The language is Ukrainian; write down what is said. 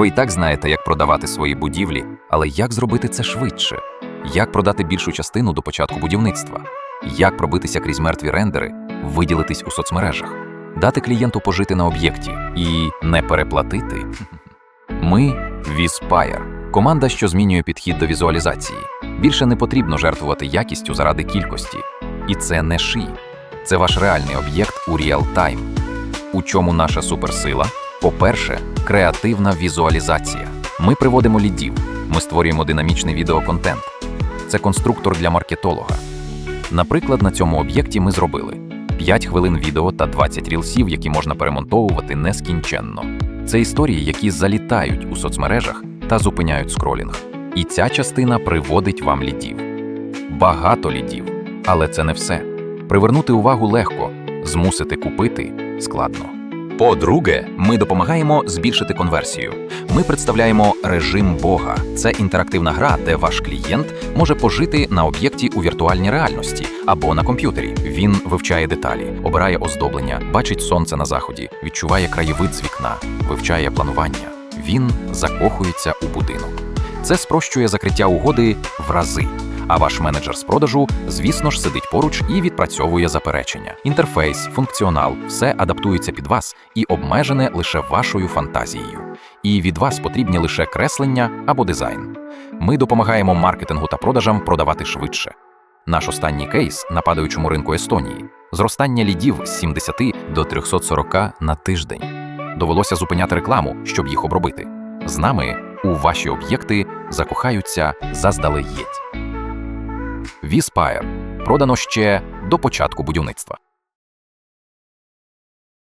Ви і так знаєте, як продавати свої будівлі, але як зробити це швидше? Як продати більшу частину до початку будівництва? Як пробитися крізь мертві рендери, виділитись у соцмережах, дати клієнту пожити на об'єкті і не переплатити? Ми Віспайр, команда, що змінює підхід до візуалізації. Більше не потрібно жертвувати якістю заради кількості. І це не ши. Це ваш реальний об'єкт у реал-тайм. У чому наша суперсила? По-перше, креативна візуалізація. Ми приводимо лідів, ми створюємо динамічний відеоконтент. Це конструктор для маркетолога. Наприклад, на цьому об'єкті ми зробили 5 хвилин відео та 20 рілсів, які можна перемонтовувати нескінченно. Це історії, які залітають у соцмережах та зупиняють скролінг. І ця частина приводить вам лідів. Багато лідів, але це не все. Привернути увагу легко, змусити купити складно. По-друге, ми допомагаємо збільшити конверсію. Ми представляємо режим Бога. Це інтерактивна гра, де ваш клієнт може пожити на об'єкті у віртуальній реальності або на комп'ютері. Він вивчає деталі, обирає оздоблення, бачить сонце на заході, відчуває краєвид з вікна, вивчає планування. Він закохується у будинок. Це спрощує закриття угоди в рази. А ваш менеджер з продажу, звісно ж, сидить поруч і відпрацьовує заперечення. Інтерфейс, функціонал, все адаптується під вас і обмежене лише вашою фантазією. І від вас потрібні лише креслення або дизайн. Ми допомагаємо маркетингу та продажам продавати швидше. Наш останній кейс на падаючому ринку Естонії зростання лідів з 70 до 340 на тиждень. Довелося зупиняти рекламу, щоб їх обробити. З нами у ваші об'єкти закохаються заздалегідь. Віспайр продано ще до початку будівництва.